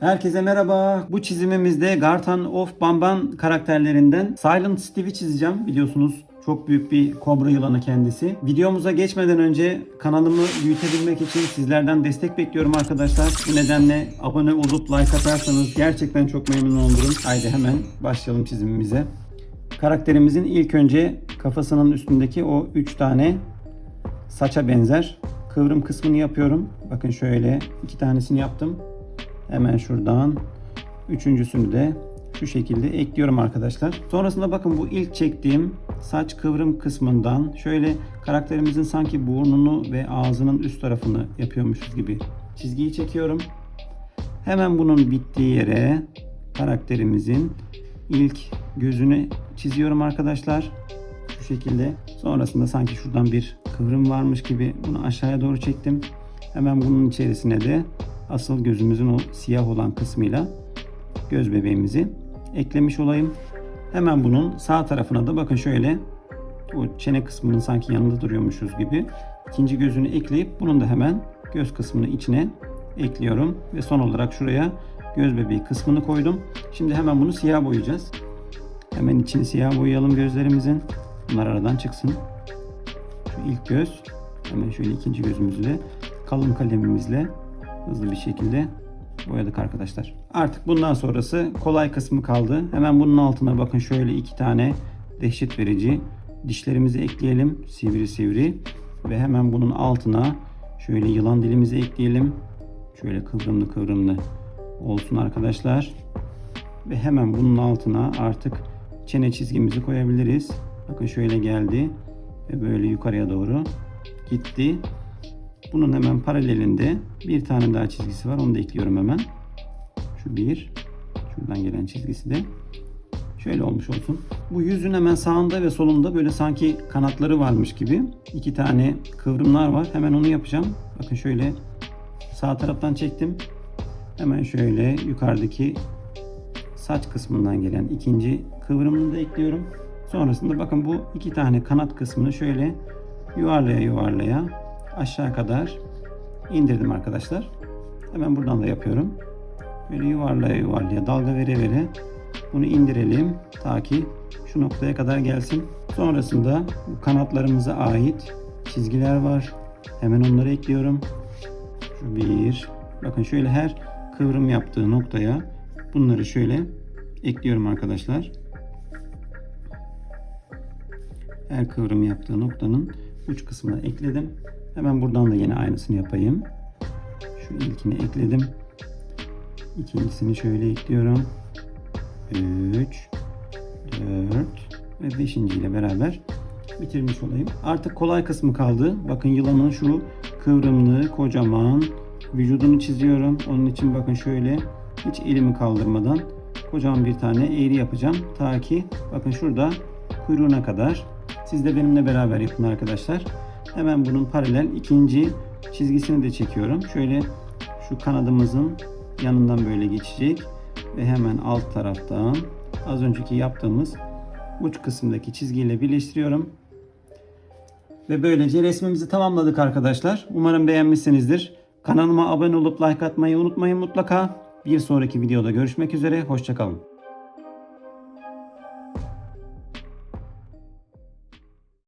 Herkese merhaba. Bu çizimimizde Gartan of Bamban karakterlerinden Silent Steve'i çizeceğim. Biliyorsunuz çok büyük bir kobra yılanı kendisi. Videomuza geçmeden önce kanalımı büyütebilmek için sizlerden destek bekliyorum arkadaşlar. Bu nedenle abone olup like atarsanız gerçekten çok memnun olurum. Haydi hemen başlayalım çizimimize. Karakterimizin ilk önce kafasının üstündeki o 3 tane saça benzer kıvrım kısmını yapıyorum. Bakın şöyle iki tanesini yaptım. Hemen şuradan üçüncüsünü de şu şekilde ekliyorum arkadaşlar. Sonrasında bakın bu ilk çektiğim saç kıvrım kısmından şöyle karakterimizin sanki burnunu ve ağzının üst tarafını yapıyormuşuz gibi çizgiyi çekiyorum. Hemen bunun bittiği yere karakterimizin ilk gözünü çiziyorum arkadaşlar. Şu şekilde. Sonrasında sanki şuradan bir kıvrım varmış gibi bunu aşağıya doğru çektim. Hemen bunun içerisine de asıl gözümüzün o siyah olan kısmıyla göz bebeğimizi eklemiş olayım. Hemen bunun sağ tarafına da bakın şöyle o çene kısmının sanki yanında duruyormuşuz gibi ikinci gözünü ekleyip bunun da hemen göz kısmını içine ekliyorum ve son olarak şuraya göz bebeği kısmını koydum. Şimdi hemen bunu siyah boyayacağız. Hemen içini siyah boyayalım gözlerimizin. Bunlar aradan çıksın. Şu ilk göz. Hemen şöyle ikinci gözümüzü de kalın kalemimizle hızlı bir şekilde boyadık arkadaşlar. Artık bundan sonrası kolay kısmı kaldı. Hemen bunun altına bakın şöyle iki tane dehşet verici dişlerimizi ekleyelim. Sivri sivri. Ve hemen bunun altına şöyle yılan dilimizi ekleyelim. Şöyle kıvrımlı kıvrımlı olsun arkadaşlar. Ve hemen bunun altına artık çene çizgimizi koyabiliriz. Bakın şöyle geldi ve böyle yukarıya doğru gitti. Bunun hemen paralelinde bir tane daha çizgisi var. Onu da ekliyorum hemen. Şu bir. Şuradan gelen çizgisi de şöyle olmuş olsun. Bu yüzün hemen sağında ve solunda böyle sanki kanatları varmış gibi iki tane kıvrımlar var. Hemen onu yapacağım. Bakın şöyle sağ taraftan çektim. Hemen şöyle yukarıdaki saç kısmından gelen ikinci kıvrımını da ekliyorum. Sonrasında bakın bu iki tane kanat kısmını şöyle yuvarlaya yuvarlaya aşağı kadar indirdim arkadaşlar. Hemen buradan da yapıyorum. Böyle yuvarlaya yuvarlaya dalga vere vere bunu indirelim ta ki şu noktaya kadar gelsin. Sonrasında kanatlarımıza ait çizgiler var. Hemen onları ekliyorum. Şu bir. Bakın şöyle her kıvrım yaptığı noktaya bunları şöyle ekliyorum arkadaşlar. Her kıvrım yaptığı noktanın uç kısmına ekledim. Hemen buradan da yine aynısını yapayım. Şu ilkini ekledim. İkincisini şöyle ekliyorum. 3 4 ve 5. ile beraber bitirmiş olayım. Artık kolay kısmı kaldı. Bakın yılanın şu kıvrımlı, kocaman vücudunu çiziyorum. Onun için bakın şöyle hiç elimi kaldırmadan kocaman bir tane eğri yapacağım. Ta ki bakın şurada kuyruğuna kadar. Siz de benimle beraber yapın arkadaşlar. Hemen bunun paralel ikinci çizgisini de çekiyorum. Şöyle şu kanadımızın yanından böyle geçecek ve hemen alt taraftan az önceki yaptığımız uç kısımdaki çizgiyle birleştiriyorum. Ve böylece resmimizi tamamladık arkadaşlar. Umarım beğenmişsinizdir. Kanalıma abone olup like atmayı unutmayın mutlaka. Bir sonraki videoda görüşmek üzere. Hoşçakalın.